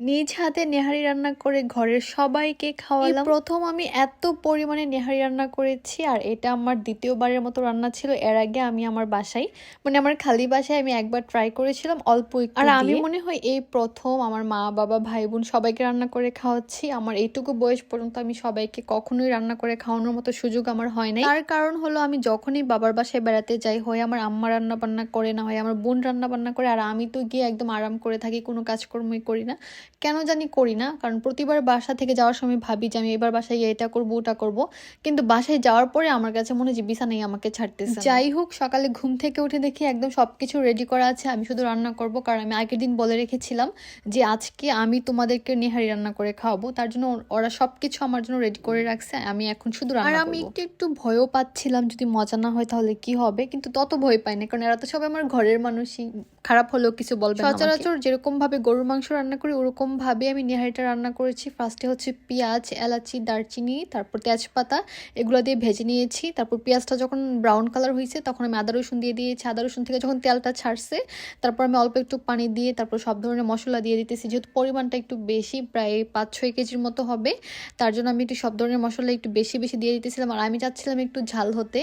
নিজ হাতে নেহারি রান্না করে ঘরের সবাইকে খাওয়ালাম। প্রথম আমি এত পরিমাণে নেহারি রান্না করেছি আর এটা আমার দ্বিতীয়বারের মতো রান্না ছিল। এর আগে আমি আমার বাসায় মানে আমার খালি বাসায় আমি একবার ট্রাই করেছিলাম অল্প একটু আর আমি মনে হয় এই প্রথম আমার মা বাবা ভাই বোন সবাইকে রান্না করে খাওয়াচ্ছি। আমার এইটুকু বয়স পর্যন্ত আমি সবাইকে কখনোই রান্না করে খাওয়ানোর মতো সুযোগ আমার হয় নাই। তার কারণ হলো আমি যখনই বাবার বাসায় বেড়াতে যাই হয় আমার আম্মা রান্না বান্না করে না হয় আমার বোন রান্না বান্না করে আর আমি তো গিয়ে একদম আরাম করে থাকি কোনো কাজকর্মই করি না। কেন জানি করি না কারণ প্রতিবার বাসা থেকে যাওয়ার সময় ভাবি যে আমি এবার বাসায় গিয়ে এটা করব ওটা করব। কিন্তু বাসায় যাওয়ার পরে আমার কাছে মনে হয় যে বিছানাই আমাকে ছাড়তেছে যাই হোক সকালে ঘুম থেকে উঠে দেখি একদম সবকিছু রেডি করা আছে আমি শুধু রান্না করব কারণ আমি আগের দিন বলে রেখেছিলাম যে আজকে আমি তোমাদেরকে নেহারি রান্না করে খাওয়াবো তার জন্য ওরা সবকিছু আমার জন্য রেডি করে রাখছে আমি এখন শুধু আর আমি একটু একটু ভয়ও পাচ্ছিলাম যদি মজা না হয় তাহলে কি হবে কিন্তু তত ভয় পাই না কারণ এরা তো সবাই আমার ঘরের মানুষই খারাপ হলেও কিছু বলবে সচরাচর যেরকম ভাবে গরুর মাংস রান্না করি ওরকম ভাবে আমি নেহারিটা রান্না করেছি। ফার্স্টে হচ্ছে পেঁয়াজ, এলাচি, দারচিনি, তারপর তেজপাতা, এগুলো দিয়ে ভেজে নিয়েছি। তারপর পেঁয়াজটা যখন ব্রাউন কালার হয়েছে, তখন আমি আদা, রসুন দিয়ে দিয়েছি। আদা, রসুন থেকে যখন তেলটা ছাড়ছে, তারপর আমি অল্প একটু পানি দিয়ে তারপর সব ধরনের মশলা দিয়ে দিতেছি। যেহেতু পরিমাণটা একটু বেশি, প্রায় পাঁচ ছয় কেজির মতো হবে, তার জন্য আমি একটু সব ধরনের মশলা একটু বেশি বেশি দিয়ে দিতেছিলাম। আর আমি চাচ্ছিলাম একটু ঝাল হতে।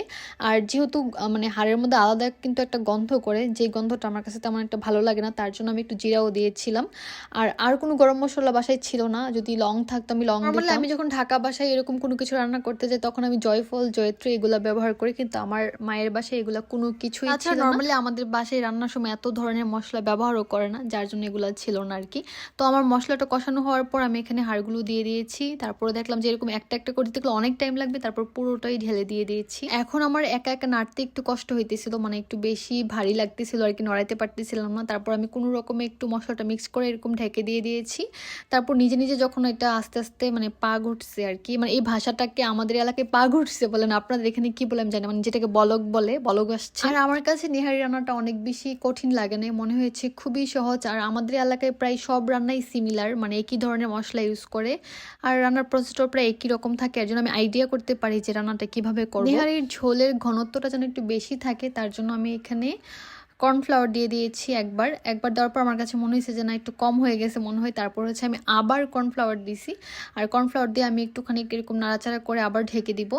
আর যেহেতু মানে হাড়ের মধ্যে আলাদা কিন্তু একটা গন্ধ করে যে গন্ধটা আমার কাছে তেমন একটা ভালো লাগে না, তার জন্য আমি একটু জিরাও দিয়েছিলাম। আর আর কোনো গরম মশলা বাসায় ছিল না। যদি লং থাকতো আমি লং দিতাম। আমি যখন ঢাকা বাসায় এরকম কোনো কিছু রান্না করতে যাই তখন আমি জয়ফল জয়ত্রী এগুলো ব্যবহার করি। কিন্তু আমার মায়ের বাসায় এগুলা কোনো কিছুই ছিল না। নর্মালি আমাদের বাসায় রান্নার সময় এত ধরনের মশলা ব্যবহারও করে না যার জন্য এগুলো ছিল না আর কি তো আমার মশলাটা কষানো হওয়ার পর আমি এখানে হাড়গুলো দিয়ে দিয়েছি। তারপরে দেখলাম যে এরকম একটা একটা করে দিতে গেলে অনেক টাইম লাগবে। তারপর পুরোটাই ঢেলে দিয়ে দিয়েছি। এখন আমার একা একা নাড়তে একটু কষ্ট হইতেছিল মানে একটু বেশি ভারী লাগতেছিল আর কি নড়াইতে পারতেছিলাম না। তারপর আমি কোনো রকমে একটু মশলাটা মিক্স করে এরকম ঢেকে দিয়ে দিয়ে দিয়েছি। তারপর নিজে নিজে যখন এটা আস্তে আস্তে মানে পা ঘুরছে আর কি মানে এই ভাষাটাকে আমাদের এলাকায় পা ঘুরছে বলেন আপনাদের এখানে কি বলে আমি জানি মানে যেটাকে বলক বলে বলক আসছে। আর আমার কাছে নেহারি রান্নাটা অনেক বেশি কঠিন লাগে না মনে হয়েছে খুবই সহজ। আর আমাদের এলাকায় প্রায় সব রান্নাই সিমিলার মানে একই ধরনের মশলা ইউজ করে। আর রান্নার প্রসেসটাও প্রায় একই রকম থাকে এর জন্য আমি আইডিয়া করতে পারি যে রান্নাটা কীভাবে করব। নেহারির ঝোলের ঘনত্বটা যেন একটু বেশি থাকে তার জন্য আমি এখানে কর্নফ্লাওয়ার দিয়ে দিয়েছি একবার। একবার দেওয়ার পর আমার কাছে মনে হয়েছে যে না একটু কম হয়ে গেছে মনে হয়। তারপর হচ্ছে আমি আবার কর্নফ্লাওয়ার দিছি। আর কর্নফ্লাওয়ার দিয়ে আমি একটুখানি এরকম নাড়াচাড়া করে আবার ঢেকে দিব।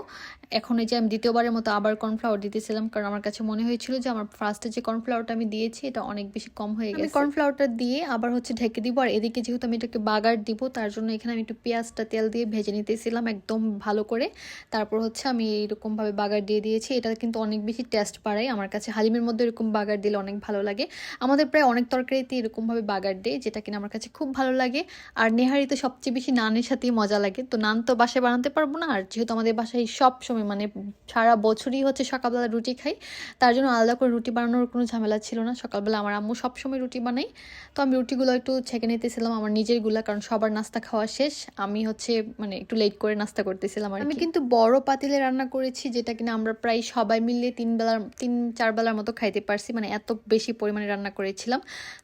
এখন এই যে আমি দ্বিতীয়বারের মতো আবার কর্নফ্লাওয়ার দিতেছিলাম কারণ আমার কাছে মনে হয়েছিল যে আমার ফার্স্টে যে কর্নফ্লাওয়ারটা আমি দিয়েছি এটা অনেক বেশি কম হয়ে গেছে। কর্নফ্লাওয়ারটা দিয়ে আবার হচ্ছে ঢেকে দিব। আর এদিকে যেহেতু আমি এটাকে বাগার দিব তার জন্য এখানে আমি একটু পেঁয়াজটা তেল দিয়ে ভেজে নিতেছিলাম একদম ভালো করে। তারপর হচ্ছে আমি এইরকমভাবে বাগার দিয়ে দিয়েছি। এটা কিন্তু অনেক বেশি টেস্ট বাড়ায়। আমার কাছে হালিমের মধ্যে এরকম বাগার দিলে অনেক ভালো লাগে। আমাদের প্রায় অনেক তরকারিতে এরকমভাবে বাগার দেয় যেটা কিনা আমার কাছে খুব ভালো লাগে। আর নেহারিতে সবচেয়ে বেশি নানের সাথেই মজা লাগে। তো নান তো বাসায় বানাতে পারব না আর যেহেতু আমাদের বাসায় সব সময় মানে সারা বছরই হচ্ছে সকালবেলা রুটি খাই তার জন্য আলাদা করে রুটি বানানোর কোনো ঝামেলা ছিল না। সকালবেলা আমার আম্মু সবসময় রুটি বানাই তো আমি রুটিগুলো একটু ছেঁকে নিতেছিলাম আমার নিজেরগুলা কারণ সবার নাস্তা খাওয়া শেষ। আমি হচ্ছে মানে একটু লেট করে নাস্তা করতেছিলাম আর আমি কিন্তু বড় পাতিলে রান্না করেছি যেটা কিনা আমরা প্রায় সবাই মিলে তিন বেলার তিন চার বেলার মতো খাইতে পারছি। মানে এত বেশি পরিমাণে রান্না করেছিলাম।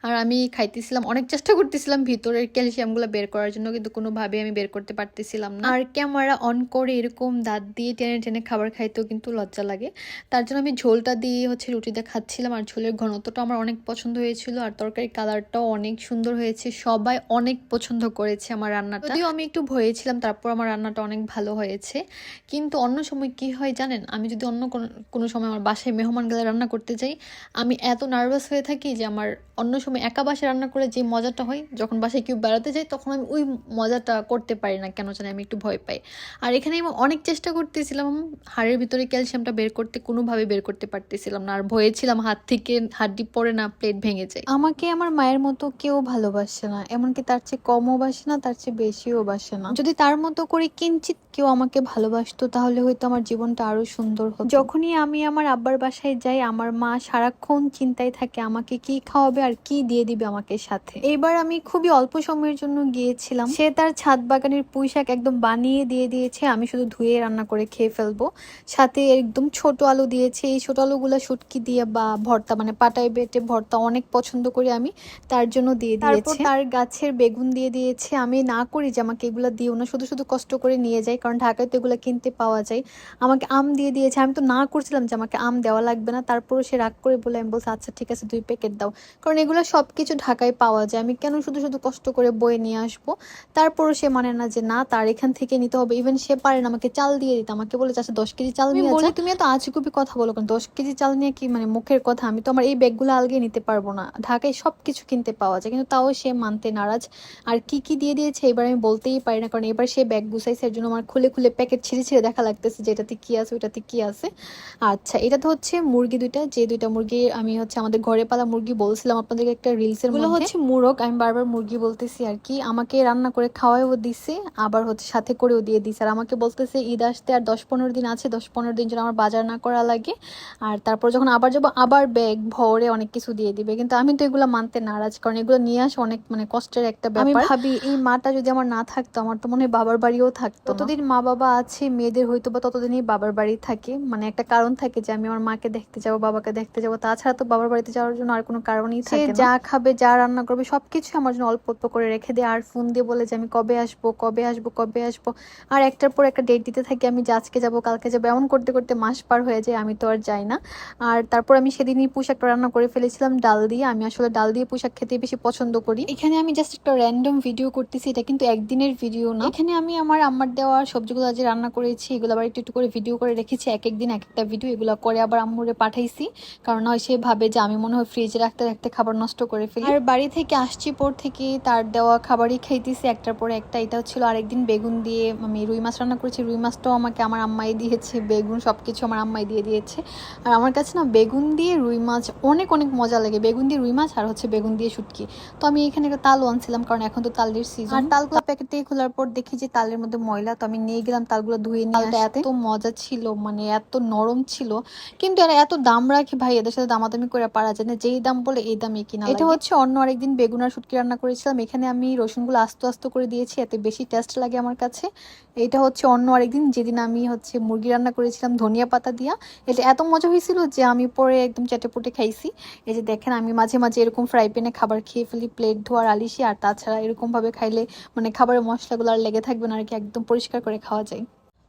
আর আমি খাইতেছিলাম, অনেক চেষ্টা করতেছিলাম ভিতরের ক্যালসিয়ামগুলো বের করার জন্য, কিন্তু কোনোভাবে আমি বের করতে পারতেছিলাম না। আর ক্যামেরা অন করে এরকম দাঁত দিয়ে টেনে টেনে খাবার খাইতেও কিন্তু লজ্জা লাগে। তার জন্য আমি ঝোলটা দিয়ে হচ্ছে রুটিটা খাচ্ছিলাম, আর ঝোলের ঘনত্বটা আমার অনেক পছন্দ হয়েছিল, আর তরকারি কালারটাও অনেক সুন্দর হয়েছে, সবাই অনেক পছন্দ করেছে আমার রান্নাটা। যদিও আমি একটু ভয়েছিলাম, তারপর আমার রান্নাটা অনেক ভালো হয়েছে, কিন্তু অন্য সময় কি হয় জানেন, আমি যদি অন্য কোনো কোনো সময় আমার বাসায় মেহমান গেলে রান্না করতে যাই, আমি এত নার্ভাস হয়ে থাকি যে আমার অন্য সময় একা বাসায় রান্না করে যে মজাটা হয়, যখন বাসায় কেউ বেড়াতে যাই তখন আমি ওই মজাটা করতে পারি না, কেন জানি আমি একটু ভয় পাই। আর এখানে আমি অনেক চেষ্টা করতেছিলাম, হাড়ের ভিতরে ক্যালসিয়ামটা বের করতে, কোনোভাবে বের করতে পারতেছিলাম না। আর ভয়ে ছিলাম হাত থেকে হাড্ডি পড়ে না, প্লেট ভেঙে যায়। আমাকে আমার মায়ের মতো কেউ ভালোবাসে না, এমনকি তার চেয়ে কমও বাসে না, তার চেয়ে বেশিও বাসে না। যদি তার মতো করে কিঞ্চিত কেউ আমাকে ভালোবাসতো, তাহলে হয়তো আমার জীবনটা আরও সুন্দর হতো। যখনই আমি আমার আব্বার বাসায় যাই, আমার মা সারাক্ষণ চিন্তায় থাকে, আমাকে কি খাওয়াবে আর কি দিয়ে দিবে আমাকে সাথে। এবার আমি খুবই অল্প সময়ের জন্য গিয়েছিলাম। সে তার ছাদ বাগানের পুঁই শাক একদম বানিয়ে দিয়ে দিয়েছে, আমি শুধু ধুয়ে রান্না করে খেয়ে ফেলব। সাথে একদম ছোট আলু দিয়েছে, এই ছোট আলুগুলো শুটকি দিয়ে বা ভর্তা মানে পাটায় বেটে ভর্তা অনেক পছন্দ করি আমি তার জন্য দিয়ে দিয়েছে। তার গাছের বেগুন দিয়ে দিয়েছে। আমি না করি যে আমাকে এগুলো দিও না, শুধু শুধু কষ্ট করে নিয়ে যাই কারণ ঢাকায় তো এগুলো কিনতে পাওয়া যায়। আমাকে আম দিয়ে দিয়েছে। আমি তো না করছিলাম যে আমাকে আম দেওয়া লাগবে না, তারপরও সে রাগ করে বলে আমি বলছি আচ্ছা ঠিক আছে দুই প্যাকেট দাও। কারণ এগুলো সব কিছু ঢাকায় পাওয়া যায়। আমি কেন শুধু শুধু কষ্ট করে বয়ে নিয়ে আসব? তারপরও সে মানে না যে না তার এখান থেকে নিতে হবে। ইভেন সে পারে না আমাকে চাল দিয়ে দিতে। আমাকে বলে আচ্ছা দশ কেজি চাল নিয়ে বলি তুমি এত আজগুবি কথা বলো কেন? দশ কেজি চাল নিয়ে কি মানে মুখের কথা? আমি তো আমার এই ব্যাগগুলো আলগে নিতে পারব না। ঢাকায় সব কিছু কিনতে পাওয়া যায়। কিন্তু তাও সে মানতে নারাজ। আর কি কি দিয়ে দিয়েছে এবার আমি বলতেই পারি না। কারণ এবার সে ব্যাগ গুছাইছে এর জন্য আমার খুলে খুলে প্যাকেট ছিঁড়ে ছিঁড়ে দেখা লাগতেছে যে এটাতে কি আছে ওইটাতে কি আছে। আচ্ছা এটা তো হচ্ছে মুরগি দুইটা। যে দুইটা মুরগি আমি হচ্ছে আমাদের ঘরে পালা মুরগি বলছিলাম আপনাদেরকে একটা রিলসের মধ্যে। হচ্ছে মুরগ আমি বারবার মুরগি বলতেছি আর কি। আমাকে রান্না করে খাওয়াইও দিছে আবার হচ্ছে সাথে করেও দিয়ে দিছে। আর আমাকে বলতেছে ঈদ আসতে আর দশ পনেরো দিন আছে দশ পনেরো দিন যেন আমার বাজার না করা লাগে। আর তারপর যখন আবার যাব আবার ব্যাগ ভরে অনেক কিছু দিয়ে দিবে। কিন্তু আমি তো এগুলো মানতে নারাজ কারণ এগুলো নিয়ে আসা অনেক মানে কষ্টের একটা ব্যাপার। আমি ভাবি এই মাটা যদি আমার না থাকতো আমার তো মনে হয় বাবার বাড়িও থাকতো ততদিন মা বাবা আছে মেয়েদের হয়তো বা ততদিনই বাবার বাড়ি থাকে। মানে একটা কারণ থাকে যে আমি আমার মাকে দেখতে যাব বাবাকে দেখতে যাব। তাছাড়া তো বাবার বাড়িতে যাওয়ার জন্য আর কোনো কারণই থাকে না। যা খাবে যা রান্না করবে সবকিছু আমার জন্য অল্প অল্প করে রেখে দেয় আর ফোন দিয়ে বলে যে আমি কবে আসব কবে আসব কবে আসব? আর একটার পর একটা ডেট দিতে থাকি আমি যে আজকে যাব কালকে যাব এমন করতে করতে মাস পার হয়ে যায় আমি তো আর যাই না। আর তারপর আমি সেদিনই পোশাকটা রান্না করে ফেলেছিলাম ডাল দিয়ে। আমি আসলে ডাল দিয়ে পোশাক খেতে বেশি পছন্দ করি। এখানে আমি জাস্ট একটা র্যান্ডম ভিডিও করতেছি এটা কিন্তু একদিনের ভিডিও না। এখানে আমি আমার আম্মার দেওয়া সবজিগুলো যে রান্না করেছি এগুলো আবার একটু একটু করে ভিডিও করে রেখেছি এক একদিন এক একটা ভিডিও এগুলো করে আবার আম্মুরে পাঠাইছি। কারণ হয় সে ভাবে যে আমি মনে হয় ফ্রিজে রাখতে রাখতে খাবার নষ্ট করে ফেলি। আর বাড়ি থেকে আসছি পর থেকে তার দেওয়া খাবারই খাইতেছি একটার পরে একটা। এটা হচ্ছিল আরেকদিন বেগুন দিয়ে আমি রুই মাছ রান্না করেছি। রুই মাছটাও আমাকে আমার আম্মাই দিয়েছে বেগুন সব কিছু আমার আম্মাই দিয়ে দিয়েছে। আর আমার কাছে না বেগুন দিয়ে রুই মাছ অনেক অনেক মজা লাগে। বেগুন দিয়ে রুই মাছ আর হচ্ছে বেগুন দিয়ে শুটকি। তো আমি এখানে একটা তালও আনছিলাম কারণ এখন তো তালের সিজন আর তালগুলো প্যাকেট থেকে খোলার পর দেখি যে তালের মধ্যে ময়লা তো আমি নিয়ে গেলাম তালগুলো ধুয়ে নিয়ে এত মজা ছিল মানে এত নরম ছিল। কিন্তু এরা এত দাম রাখে ভাই এদের সাথে দামাদামি করে পারা যায় না। যেই দাম বলে এই দামে কিনা এটা হচ্ছে অন্য আরেকদিন বেগুন আর শুটকি রান্না করেছিলাম। এখানে আমি রসুনগুলো আস্তে আস্তে করে দিয়েছি এতে বেশি টেস্ট লাগে আমার কাছে। এটা হচ্ছে অন্য আরেকদিন যেদিন আমি হচ্ছে মুরগি রান্না করেছিলাম ধনিয়া পাতা দিয়া। এটা এত মজা হয়েছিল যে আমি পরে একদম চেটেপুটে খাইছি। এই যে দেখেন আমি মাঝে মাঝে এরকম ফ্রাই প্যানে খাবার খেয়ে ফেলি প্লেট ধোয়ার আলিশি। আর তাছাড়া এরকম ভাবে খাইলে মানে খাবারের মশলাগুলো আর লেগে থাকবে না আর কি একদম পরিষ্কার করে খাওয়া যায়।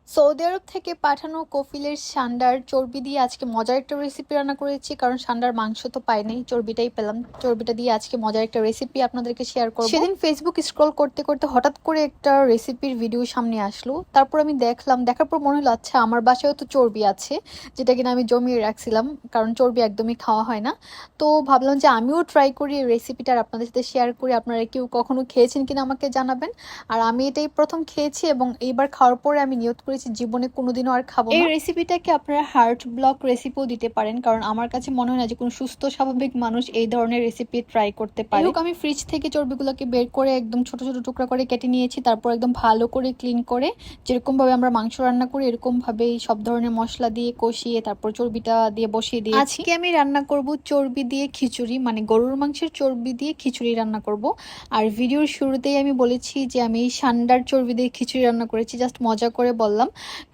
সৌদি আরব থেকে পাঠানো কফিলের সান্ডার চর্বি দিয়ে আজকে মজার একটা রেসিপি রান্না করেছি, কারণ সান্ডার মাংস তো পাইনি, চর্বিটাই পেলাম। চর্বিটা দিয়ে আজকে মজার একটা রেসিপি আপনাদেরকে শেয়ার করব। সেদিন ফেসবুক স্ক্রল করতে করতে হঠাৎ করে একটা রেসিপির ভিডিও সামনে আসলো। তারপর আমি দেখলাম, দেখার পর মনে হলো আচ্ছা আমার বাসায়ও তো চর্বি আছে, যেটা কিনা আমি জমিয়ে রাখছিলাম, কারণ চর্বি একদমই খাওয়া হয় না। তো ভাবলাম যে আমিও ট্রাই করি এই রেসিপিটা আপনাদের সাথে শেয়ার করি, আপনারা কেউ কখনো খেয়েছেন কিনা আমাকে জানাবেন। আর আমি এটাই প্রথম খেয়েছি এবং এইবার খাওয়ার পরে আমি নিয়ত করেছি জীবনে কোনোদিনও আর খাব এই রেসিপিটাকে আপনারা হার্ট ব্লক রেসিপিও দিতে পারেন কারণ আমার কাছে মনে হয় না যে কোনো সুস্থ স্বাভাবিক মানুষ এই ধরনের রেসিপি ট্রাই করতে পারে। আমি ফ্রিজ থেকে চর্বিগুলোকে বের করে একদম ছোট ছোট টুকরা করে কেটে নিয়েছি তারপর একদম ভালো করে ক্লিন করে যেরকম ভাবে আমরা মাংস রান্না করি এরকম ভাবে সব ধরনের মশলা দিয়ে কষিয়ে তারপর চর্বিটা দিয়ে বসিয়ে দিয়েছি। আজকে আমি রান্না করব চর্বি দিয়ে খিচুড়ি মানে গরুর মাংসের চর্বি দিয়ে খিচুড়ি রান্না করব। আর ভিডিওর শুরুতেই আমি বলেছি যে আমি সান্ডার চর্বি দিয়ে খিচুড়ি রান্না করেছি জাস্ট মজা করে বললাম।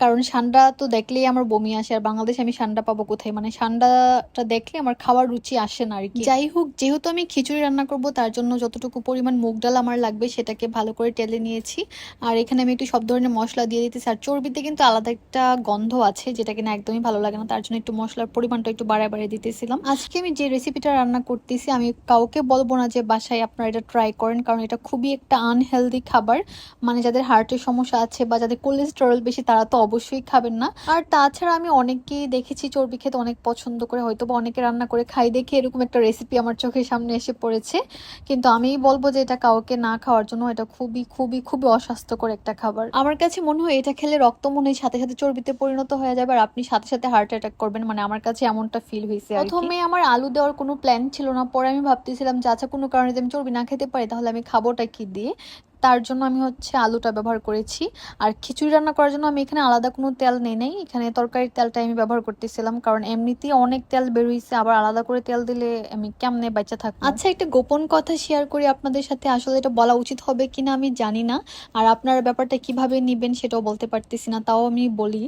কারণ সান্ডা তো দেখলেই আমার বমি আসে, আর বাংলাদেশে আমি সান্ডা পাবো কোথায়? মানে সান্ডাটা দেখলে আমার খাওয়ার রুচি আসে না আর কি। যাই হোক, যেহেতু আমি খিচুড়ি রান্না করব, তার জন্য যতটুকু পরিমাণ মুগ ডাল আমার লাগবে সেটাকে ভালো করে টেলে নিয়েছি। আর এখানে আমি একটু সব ধরনের মশলা দিয়ে দিতেছি। আর চর্বিতে কিন্তু আলাদা একটা গন্ধ আছে, যেটা কিনা একদমই ভালো লাগে না, তার জন্য একটু মশলার পরিমাণটা একটু বাড়ায় বাড়িয়ে দিতেছিলাম। আজকে আমি যে রেসিপিটা রান্না করতেছি, আমি কাউকে বলব না যে বাসায় আপনারা এটা ট্রাই করেন, কারণ এটা খুবই একটা আনহেলদি খাবার। মানে যাদের হার্টের সমস্যা আছে বা যাদের কোলেস্টেরল বেশি, তারা তো অবশ্যই খাবেন না। আর তাছাড়া আমি অনেককেই দেখেছি চর্বি খেতে অনেক পছন্দ করে হয়তো বা অনেকে রান্না করে খাই দেখে এরকম একটা রেসিপি আমার চোখের সামনে এসে পড়েছে। কিন্তু আমি বলব যে এটা কাউকে না খাওয়ার জন্য এটা খুবই খুবই খুবই অস্বাস্থ্যকর একটা খাবার। আমার কাছে মনে হয় এটা খেলে রক্ত মনে হয় সাথে সাথে চর্বিতে পরিণত হয়ে যাবে আর আপনি সাথে সাথে হার্ট অ্যাটাক করবেন মানে আমার কাছে এমনটা ফিল হয়েছে প্রথমে আমার আলু দেওয়ার কোনো প্ল্যান ছিল না, পরে আমি ভাবতেছিলাম যে আচ্ছা কোনো কারণে যদি আমি চর্বি না খেতে পারি তাহলে আমি খাবোটা কি দিয়ে? তার জন্য আমি হচ্ছে আলুটা ব্যবহার করেছি। আর খিচুড়ি রান্না করার জন্য আমি এখানে আলাদা কোনো তেল নেই, নাই। এখানে তরকারির তেলটাই আমি ব্যবহার করতেছিলাম। কারণ এমনিতেই অনেক তেল বেরোইছে, আবার আলাদা করে তেল দিলে আমি কেমনে বাচ্চা থাকব? আচ্ছা একটা গোপন কথা শেয়ার করি আপনাদের সাথে। আসলে এটা বলা উচিত হবে কিনা আমি জানি না। আর আপনারা ব্যাপারটা কীভাবে নিবেন সেটাও বলতে পারতেছি না, তাও আমি বলি।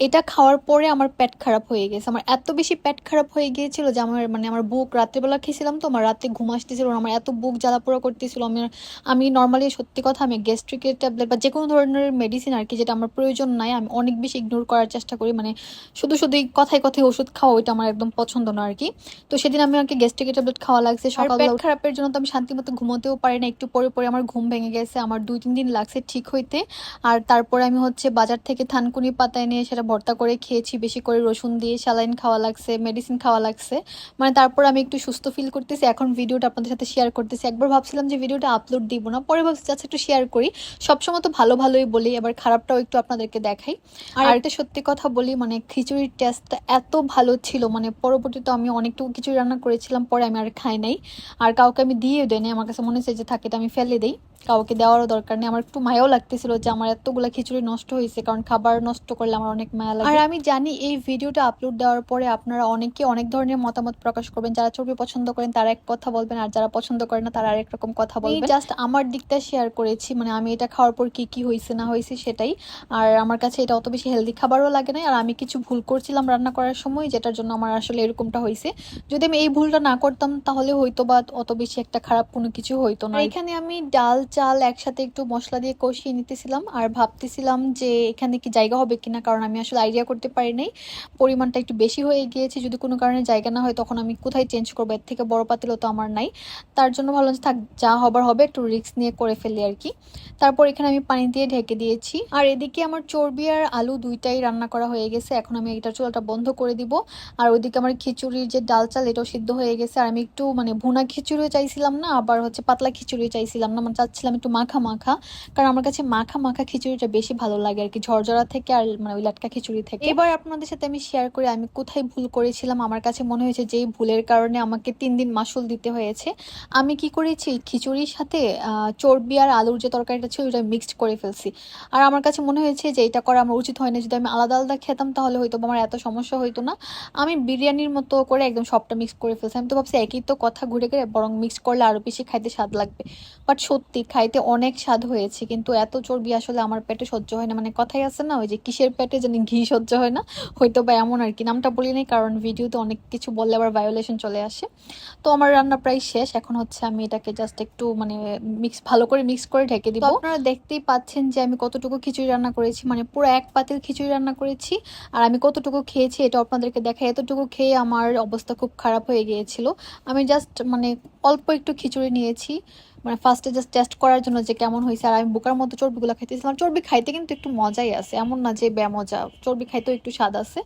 এটা খাওয়ার পরে আমার পেট খারাপ হয়ে গেছে। আমার এত বেশি পেট খারাপ হয়ে গিয়েছিল যে আমার মানে আমার বুক রাত্রেবেলা খেয়েছিলাম তো আমার রাতে ঘুম আসতেছিল আমার এত বুক জ্বালা পোড়া করতেছিল আমি আমি নর্মালি সত্যি কথা আমি গ্যাস্ট্রিকের ট্যাবলেট বা যে কোনো ধরনের মেডিসিন আর কি যেটা আমার প্রয়োজন নাই আমি অনেক বেশি ইগনোর করার চেষ্টা করি। মানে শুধু শুধু এই কথায় কথায় ওষুধ খাওয়া ওইটা আমার একদম পছন্দ না আর কি। তো সেদিন আমি আমাকে গ্যাস্ট্রিকের ট্যাবলেট খাওয়া লাগছে। সকাল পেট খারাপের জন্য তো আমি শান্তি মতো ঘুমোতেও পারি না। একটু পরে পরে আমার ঘুম ভেঙে গেছে আমার দুই তিন দিন লাগছে ঠিক হইতে। আর তারপরে আমি হচ্ছে বাজার থেকে থানকুনি পাতা এনে সেটা ভর্তা করে খেয়েছি বেশি করে রসুন দিয়ে স্যালাইন খাওয়া লাগছে মেডিসিন খাওয়া লাগছে। মানে তারপর আমি একটু সুস্থ ফিল করতেছি এখন ভিডিওটা আপনাদের সাথে শেয়ার করতেছি। একবার ভাবছিলাম যে ভিডিওটা আপলোড দিব না পরে ভাবছি আচ্ছা একটু শেয়ার করি। সবসময় তো ভালো ভালোই বলি এবার খারাপটাও একটু আপনাদেরকে দেখাই। আর একটা সত্যি কথা বলি মানে খিচুড়ির টেস্টটা এত ভালো ছিল মানে পরবর্তীতে আমি অনেকটুকু খিচুড়ি রান্না করেছিলাম পরে আমি আর খাই নাই। আর কাউকে আমি দিয়েও দেয়নি আমার কাছে মনে হচ্ছে যে থাকে এটা আমি ফেলে দিই। কাউকে দেওয়ারও দরকার নেই আমার একটু মায়াও লাগতেছিল যে আমার এতগুলা খিচুড়ি নষ্ট হয়েছে কারণ খাবার নষ্ট করলে আমার অনেক মায়া লাগে। আর আমি জানি এই ভিডিওটা আপলোড দেওয়ার পরে আপনারা অনেকে অনেক ধরনের মতামত প্রকাশ করবেন। যারা চর্বি পছন্দ করেন তারা এক কথা বলবেন আর যারা পছন্দ করেন না তারা আরেক রকম কথা বলবেন। জাস্ট আমার দিকটা শেয়ার করেছি মানে আমি এটা খাওয়ার পর কি কি হয়েছে না হয়েছে সেটাই। আর আমার কাছে এটা অত বেশি হেলদি খাবারও লাগে না আর আমি কিছু ভুল করছিলাম রান্না করার সময় যেটার জন্য আমার আসলে এরকমটা হয়েছে যদি আমি এই ভুলটা না করতাম তাহলে হয়তো বা অত বেশি একটা খারাপ কোনো কিছু হইতো না। এখানে আমি ডাল চাল একসাথে একটু মশলা দিয়ে কষিয়ে নিতেছিলাম। আর ভাবতেছিলাম যে এখানে কি জায়গা হবে কিনা কারণ আমি আসলে আইডিয়া করতে পারি নাই। পরিমাণটা একটু বেশি হয়ে গিয়েছে। যদি কোনো কারণে জায়গা না হয়, তখন আমি কোথায় চেঞ্জ করব? এর থেকে বড় পাতিলও তো আমার নাই। তার জন্য ভালো থাক, যা হবার হবে একটু রিস্ক নিয়ে করে ফেলি আর কি। তারপর এখানে আমি পানি দিয়ে ঢেকে দিয়েছি। আর এদিকে আমার চর্বি আর আলু দুইটাই রান্না করা হয়ে গেছে। এখন আমি এটা চুলাটা বন্ধ করে দিব। আর ওইদিকে আমার খিচুড়ির যে ডাল চাল, এটাও সিদ্ধ হয়ে গেছে। আর আমি একটু মানে ভুনা খিচুড়িও চাইছিলাম না, আবার হচ্ছে পাতলা খিচুড়িও চাইছিলাম না। মানে চাচ্ছিলাম একটু মাখা মাখা। কারণ আমার কাছে মাখা মাখা খিচুড়িটা বেশি ভালো লাগে আর কি। ঝরঝরা থেকে আর মানে ওই লাটকা খিচুড়ি থেকে। এবার আপনাদের সাথে আমি শেয়ার করি, আমি কোথায় ভুল করেছিলাম? আমার কাছে মনে হয়েছে যে ভুলের কারণে আমাকে তিন দিন মাসুল দিতে হয়েছে। আমি কি করেছি? খিচুড়ির সাথে চর্বি আর আলুর যে তরকারিটা ছিল, ওটা মিক্সড করে ফেলছি। আর আমার কাছে মনে হয়েছে যে এটা করা আমার উচিত হয় না যদি আমি আলাদা আলাদা খেতাম, তাহলে হয়তো আমার এত সমস্যা হতো না। আমি বিরিয়ানির মতো করে একদম সবটা মিক্স করে ফেলছি। আমি তো ভাবছি একই তো কথা ঘুরে ঘুরে, বরং মিক্স করলে আরও বেশি খাইতে স্বাদ লাগবে। বাট সত্যি, খাইতে অনেক স্বাদ হয়েছে। কিন্তু এত চর্বি আসলে আমার পেটে সহ্য হয় না। মানে কথাই আছে না, ওই যে কিসের পেটে জানি ঘি সহ্য হয় না। হয়তো বা এমন আর কি। নামটা বলি নাই, কারণ ভিডিওতে অনেক কিছু বললে আবার ভায়োলেশন চলে আসে। তো আমার রান্না প্রায় শেষ। এখন হচ্ছে আমি এটাকে জাস্ট একটু মানে মিক্স ভালো করে মিক্স করে ঢেকে দিব। আপনারা দেখতেই পাচ্ছেন যে আমি কতটুকু খিচুড়ি রান্না করেছি। মানে পুরো এক পাতিল খিচুড়ি রান্না করেছি। আর আমি কতটুকু খেয়েছি এটা আপনাদেরকে দেখা এতটুকু খেয়ে আমার অবস্থা খুব খারাপ হয়ে গিয়েছিল। আমি জাস্ট মানে অল্প একটু খিচুড়ি নিয়েছি। মানে ফার্স্টে জাস্ট টেস্ট করার জন্য যে কেমন হয়েছে, আর আমি বোকার মতো চর্বিগুলো খাইতেছিলাম। চর্বি খাইতে কিন্তু একটু মজাই আছে, এমন না যে বেমজা। চর্বি খাইতেও একটু স্বাদ আছে।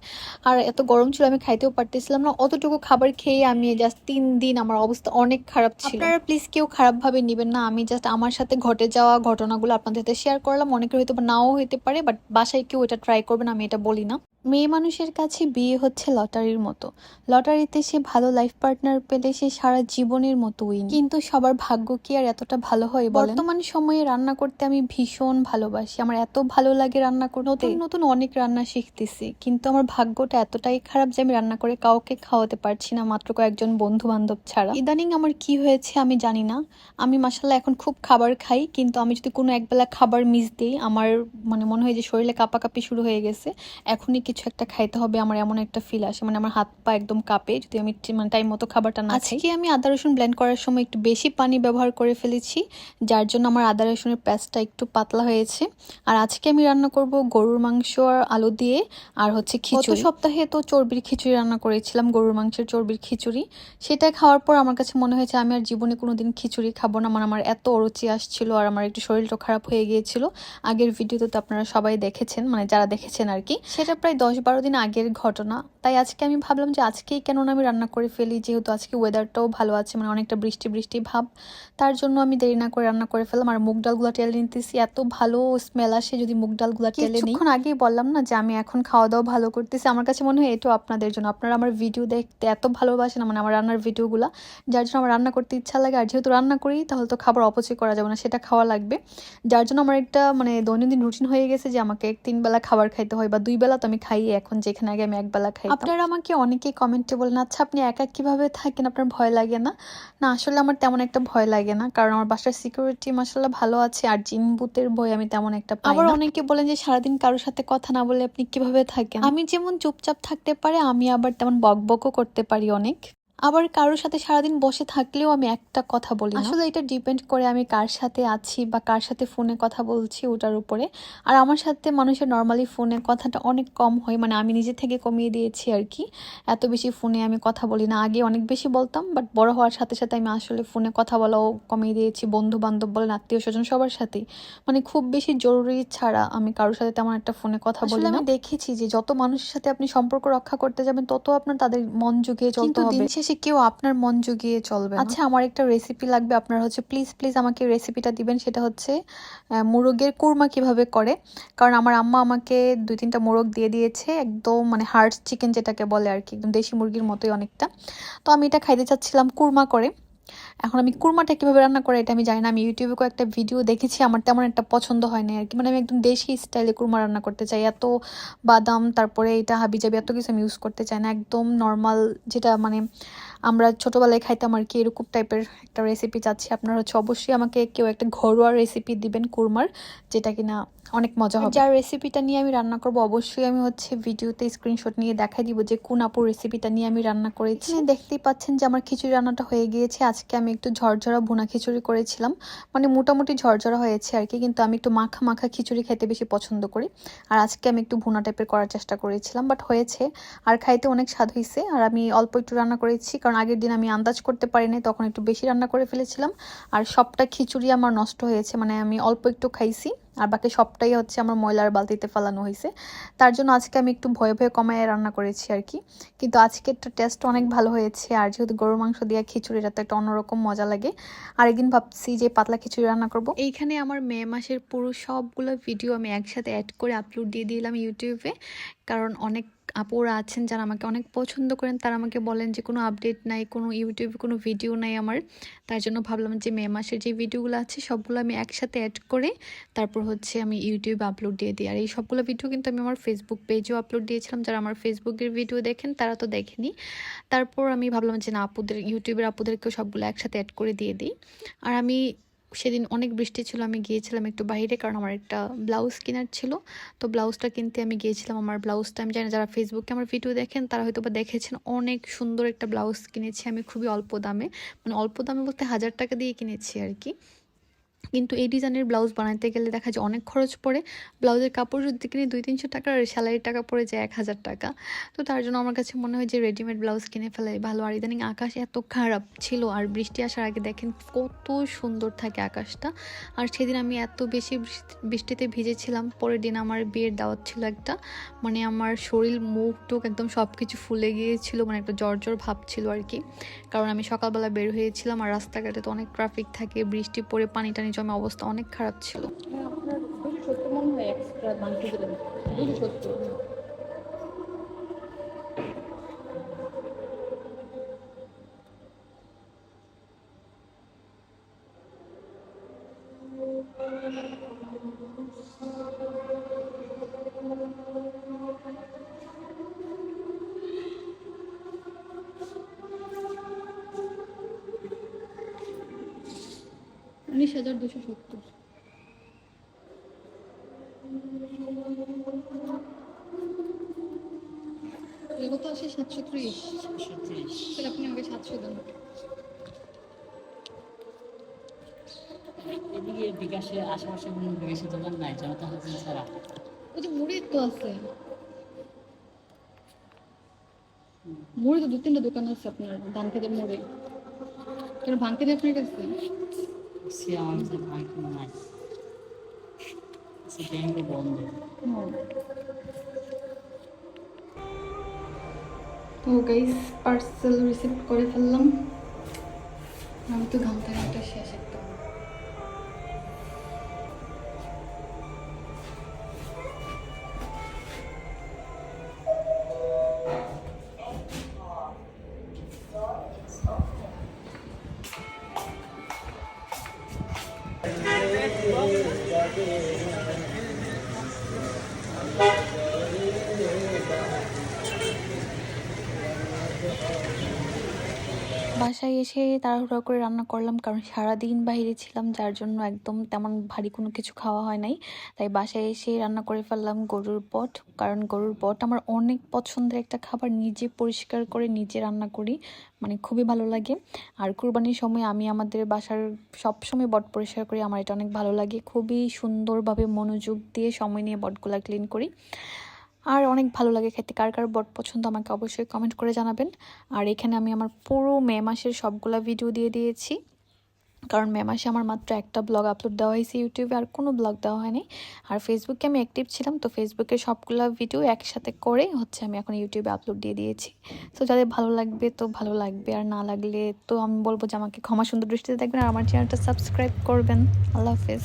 আর এত গরম ছিল, আমি খাইতেও পারতেছিলাম না। অতটুকু খাবার খেয়ে আমি জাস্ট তিন দিন আমার অবস্থা অনেক খারাপ ছিল। আপনারা প্লিজ কেউ খারাপভাবে নেবেন না। আমি জাস্ট আমার সাথে ঘটে যাওয়া ঘটনাগুলো আপনাদের সাথে শেয়ার করলাম। অনেকের হয়তো নাও হইতে পারে বাট বাসায় কেউ এটা ট্রাই করবেন, আমি এটা বলি না। মেয়ে মানুষের কাছে বিয়ে হচ্ছে লটারির মতো। লটারিতে সে ভালো লাইফ পার্টনার পেলে সে সারা জীবনের মতো উইন কিন্তু সবার ভাগ্য কি আর এতটা ভালো হয় বর্তমান সময়ে রান্না করতে আমি ভীষণ ভালোবাসি। আমার এত ভালো লাগে রান্না করতে। নতুন নতুন অনেক রান্না শিখতেছি। কিন্তু আমার ভাগ্যটা এতটাই খারাপ যে আমি রান্না করে কাউকে খাওয়াতে পারছি না, মাত্র কয়েকজন বন্ধু বান্ধব ছাড়া। ইদানিং আমার কি হয়েছে আমি জানি না। আমি মাসাল্লাহ এখন খুব খাবার খাই, কিন্তু আমি যদি কোনো একবেলা খাবার মিস দিই, আমার মানে মনে হয় যে শরীরে কাঁপাকাঁপি শুরু হয়ে গেছে। এখনই কিছু একটা খাইতে হবে আমার এমন একটা ফিল আসে। মানে আমার হাত পা একদম কাঁপে যদি আমি মানে টাইম মতো খাবারটা না খাই। আজকে আমি আদা রসুন ব্লেন্ড করার সময় একটু বেশি পানি ব্যবহার করে ফেলেছি যার জন্য আমার আদা রসুনের পেস্টটা একটু পাতলা হয়েছে। আর আজকে আমি রান্না করব গরুর মাংস আর আলু দিয়ে আর হচ্ছে খিচুড়ি। সপ্তাহে তো চর্বির খিচুড়ি রান্না করেছিলাম গরুর মাংসের চর্বির খিচুড়ি। সেটা খাওয়ার পর আমার কাছে মনে হয়েছে আমি আর জীবনে কোনোদিন খিচুড়ি খাব না। মানে আমার এত অরুচি আসছিল আর আমার একটু শরীরটা খারাপ হয়ে গিয়েছিল। আগের ভিডিওতে তো আপনারা সবাই দেখেছেন মানে যারা দেখেছেন আর কি। সেটা প্রায় দশ বারো দিন আগের ঘটনা। তাই আজকে আমি ভাবলাম যে আজকেই কেন না আমি রান্না করে ফেলি, যেহেতু আজকে ওয়েদারটাও ভালো আছে মানে অনেকটা বৃষ্টি বৃষ্টি ভাব, তার জন্য আমি দেরি না করে রান্না করে ফেললাম। আর মুগ ডালগুলো টেলে নিতেছি, এত ভালো স্মেল আসে যদি মুগ ডালগুলো টেলে নিই। আগেই বললাম না যে আমি এখন খাওয়া দাওয়া ভালো করতেছি, আমার কাছে মনে হয় এটাও আপনাদের জন্য। আপনারা আমার ভিডিও দেখতে এত ভালোবাসেন মানে আমার রান্নার ভিডিওগুলো যার জন্য আমার রান্না করতে ইচ্ছা লাগে। আর যেহেতু রান্না করি, তাহলে তো খাবার অপচয় করা যাবে না, সেটা খাওয়া লাগবে। যার জন্য আমার একটা মানে দৈনন্দিন রুটিন হয়ে গেছে যে আমাকে তিন বেলা খাবার খাইতে হয়, বা দুই বেলা তো আমি খাই এখন যেখানে আগে আমি একবেলা খাই। আপনারা আমাকে অনেকে কমেন্টে বলেন আচ্ছা আপনি একা কীভাবে থাকেন? আপনার ভয় লাগে না? না আসলে আমার তেমন একটা ভয় লাগে না কারণ আমার বাসার সিকিউরিটি মাসাল্লাহ ভালো আছে আর জিন বুথের বই আমি তেমন একটা আবার অনেকে বলেন যে সারাদিন কারোর সাথে কথা না বলে আপনি কীভাবে থাকেন? আমি যেমন চুপচাপ থাকতে পারে আমি আবার তেমন বকবকও করতে পারি অনেক। আবার কারোর সাথে সারাদিন বসে থাকলেও আমি একটা কথা বলি আসলে এটা ডিপেন্ড করে আমি কার সাথে আছি বা কার সাথে ফোনে কথা বলছি ওটার উপরে। আর আমার সাথে মানুষের নর্মালি ফোনে কথাটা অনেক কম হয় মানে আমি নিজে থেকে কমিয়ে দিয়েছি আর কি। এত বেশি ফোনে আমি কথা বলি না। আগে অনেক বেশি বলতাম বাট বড় হওয়ার সাথে সাথে আমি আসলে ফোনে কথা বলাও কমিয়ে দিয়েছি বন্ধু বান্ধব বলেন আত্মীয় স্বজন সবার সাথেই মানে খুব বেশি জরুরি ছাড়া আমি কারোর সাথে তেমন একটা ফোনে কথা বলি আমি দেখেছি যে যত মানুষের সাথে আপনি সম্পর্ক রক্ষা করতে যাবেন তত আপনার তাদের মন জুগিয়ে চলতে হবে। শেষে কেউ আপনার মন জুগিয়ে চলবে আচ্ছা আমার একটা রেসিপি লাগবে। আপনার হচ্ছে প্লিজ প্লিজ আমাকে রেসিপিটা দিবেন। সেটা হচ্ছে মোরগের কুরমা কীভাবে করে? কারণ আমার আম্মা আমাকে দুই তিনটা মোরগ দিয়ে দিয়েছে, একদম মানে হার্ড চিকেন যেটাকে বলে আর কি, একদম দেশি মুরগির মতোই অনেকটা। তো আমি এটা খাইতে চাচ্ছিলাম কুরমা করে। এখন আমি কুরমাটা কীভাবে রান্না করে এটা আমি জানি না। আমি ইউটিউবে কয়েকটা ভিডিও দেখেছি, আমার তেমন একটা পছন্দ হয় না আর কি। মানে আমি একদম দেশি স্টাইলে কুরমা রান্না করতে চাই। এত বাদাম, তারপরে এটা হাবি হাবিজাবি, এত কিছু আমি ইউজ করতে চাই না। একদম নর্মাল যেটা মানে আমরা ছোটোবেলায় খাইতাম আর কি, এরকম টাইপের একটা রেসিপি চাচ্ছি। আপনারা হচ্ছে অবশ্যই আমাকে কেউ একটা ঘরোয়া রেসিপি দিবেন কুরমার, যেটা কিনা অনেক মজা হবে। যার রেসিপিটা নিয়ে আমি রান্না করব অবশ্যই আমি হচ্ছে ভিডিওতে স্ক্রিনশট নিয়ে দেখাই দিব যে কোন আপুর রেসিপিটা নিয়ে আমি রান্না করেছি। এখানে দেখতেই পাচ্ছেন যে আমার খিচুড়ি রান্নাটা হয়ে গিয়েছে। আজকে আমি একটু ঝরঝরা ভুনা খিচুড়ি করেছিলাম। মানে মোটামুটি ঝরঝরা হয়েছে আর কি কিন্তু আমি একটু মাখা মাখা খিচুড়ি খেতে বেশি পছন্দ করি। আর আজকে আমি একটু ভুনা টাইপের করার চেষ্টা করেছিলাম বাট হয়েছে। আর খাইতে অনেক স্বাদ হয়েছে আর আমি অল্প একটু রান্না করেছি কারণ আগের দিন আমি আন্দাজ করতে পারিনি তখন একটু বেশি রান্না করে ফেলেছিলাম। আর সবটা খিচুড়ি আমার নষ্ট হয়েছে মানে আমি অল্প একটু খাইছি। আর বাকি সবটাই হচ্ছে আমার ময়লার বালতিতে ফেলানো হয়েছে। তার জন্য আজকে আমি একটু ভয়ে ভয়ে কমায় রান্না করেছি আর কি। কিন্তু আজকেরটা টেস্ট অনেক ভালো হয়েছে আর যেহেতু গরুর মাংস দিয়ে খিচুড়িটা তো একটা অন্যরকম মজা লাগে, আরেকদিন ভাবছি যে পাতলা খিচুড়ি রান্না করব। এইখানে আমার মে মাসের পুরো সবগুলো ভিডিও আমি একসাথে অ্যাড করে আপলোড দিয়ে দিলাম ইউটিউবে কারণ অনেক আপুরা আছেন যারা আমাকে অনেক পছন্দ করেন, তারা আমাকে বলেন যে কোনো আপডেট নাই, কোনো ইউটিউবে কোনো ভিডিও নাই আমার। তার জন্য ভাবলাম যে মে মাসের যে ভিডিওগুলো আছে, সবগুলো আমি একসাথে অ্যাড করে তারপর হচ্ছে আমি ইউটিউবে আপলোড দিয়ে দিই। আর এই সবগুলো ভিডিও কিন্তু আমি আমার ফেসবুক পেজেও আপলোড দিয়েছিলাম। যারা আমার ফেসবুকের ভিডিও দেখেন, তারা তো দেখেনি। তারপর আমি ভাবলাম যে না, আপুদের ইউটিউবের আপুদেরকেও সবগুলো একসাথে অ্যাড করে দিয়ে দিই। আর আমি সেদিন অনেক বৃষ্টি ছিল, আমি গিয়েছিলাম একটু বাইরে কারণ আমার একটা ব্লাউজ কেনার ছিল। তো ব্লাউজটা কিনতে আমি গিয়েছিলাম আমার ব্লাউজটা আমি জানি যারা ফেসবুকে আমার ভিডিও দেখেন তারা হয়তো বা দেখেছেন, অনেক সুন্দর একটা ব্লাউজ কিনেছি আমি খুবই অল্প দামে। মানে অল্প দামে বলতে হাজার টাকা দিয়ে কিনেছি আর কি। কিন্তু এই ডিজাইনের ব্লাউজ বানাতে গেলে দেখা যায় অনেক খরচ পড়ে। ব্লাউজের কাপড় যদি কিনে দুই তিনশো টাকা, আর সেলাইয়ের টাকা পড়ে যায় এক হাজার টাকা। তো তার জন্য আমার কাছে মনে হয় যে রেডিমেড ব্লাউজ কিনে ফেলাই ভালো। আর ইদানিং আকাশ এত খারাপ ছিল, আর বৃষ্টি আসার আগে দেখেন কত সুন্দর থাকে আকাশটা। আর সেদিন আমি এত বেশি বৃষ্টিতে ভিজেছিলাম, পরের দিন আমার বিয়ের দাওয়াত ছিল একটা। মানে আমার শরীর, মুখ টুক একদম সব কিছু ফুলে গিয়েছিল মানে একটা জ্বর জ্বর ভাব ছিল আর কি। কারণ আমি সকালবেলা বের হয়েছিলাম, আর রাস্তাঘাটে তো অনেক ট্রাফিক থাকে, বৃষ্টি পড়ে পানি টানি জমে অবস্থা অনেক খারাপ ছিল। আপনার মনে হয় এক্সট্রা দিলেন দুশো সত্তর। এগুলো তো আসে সাতশো ত্রিশ। তাহলে আপনি আমাকে সাতশো দেন। এদিকে বিকাশে আশেপাশে কোনো বিকাশের দোকান নাই জনতা হোটেল ছাড়া। ওই যে মুড়ির তো আছে। মুড়ি তো দু তিনটা দোকান আছে আপনার ধানখেতের মুড়ি। কেন ভাঙতে আপনার কাছে? সে আমার কাছে ভাঙ নাই। সে ব্যাংকে বন্ধ। তো গাইস পার্সেল রিসিভ করে ফেললাম। আমি তো ঘামতে ঘামতে শেষ একদম এসে তাড়াহুড়া করে রান্না করলাম, কারণ সারাদিন বাইরে ছিলাম, যার জন্য একদম তেমন ভারী কোনো কিছু খাওয়া হয় নাই। তাই বাসায় এসে রান্না করে ফেললাম গরুর পট, কারণ গরুর পট আমার অনেক পছন্দের একটা খাবার, নিজে পরিষ্কার করে নিজে রান্না করি মানে খুবই ভালো লাগে। আর কুরবানির সময় আমি আমাদের বাসার সব সময় বট পরিষ্কার করি, আমার এটা অনেক ভালো লাগে। খুবই সুন্দরভাবে মনোযোগ দিয়ে সময় নিয়ে বটগুলা ক্লিন করি। আর অনেক ভালো লাগে খেতে। কার কার বট পছন্দ আমাকে অবশ্যই কমেন্ট করে জানাবেন। আর এখানে আমি আমার পুরো মে মাসের সবগুলা ভিডিও দিয়ে দিয়েছি। কারণ মে মাসে আমার মাত্র একটা ব্লগ আপলোড দেওয়া হয়েছে ইউটিউবে আর কোনো ব্লগ দেওয়া হয়নি। আর ফেসবুকে আমি অ্যাক্টিভ ছিলাম, তো ফেসবুকে সবগুলো ভিডিও একসাথে করে হচ্ছে আমি এখন ইউটিউবে আপলোড দিয়ে দিয়েছি। তো যাদের ভালো লাগবে তো ভালো লাগবে, আর না লাগলে তো আমি বলব যে আমাকে ক্ষমা সুন্দর দৃষ্টিতে দেখবেন, আর আমার চ্যানেলটা সাবস্ক্রাইব করবেন। আল্লাহ হাফেজ।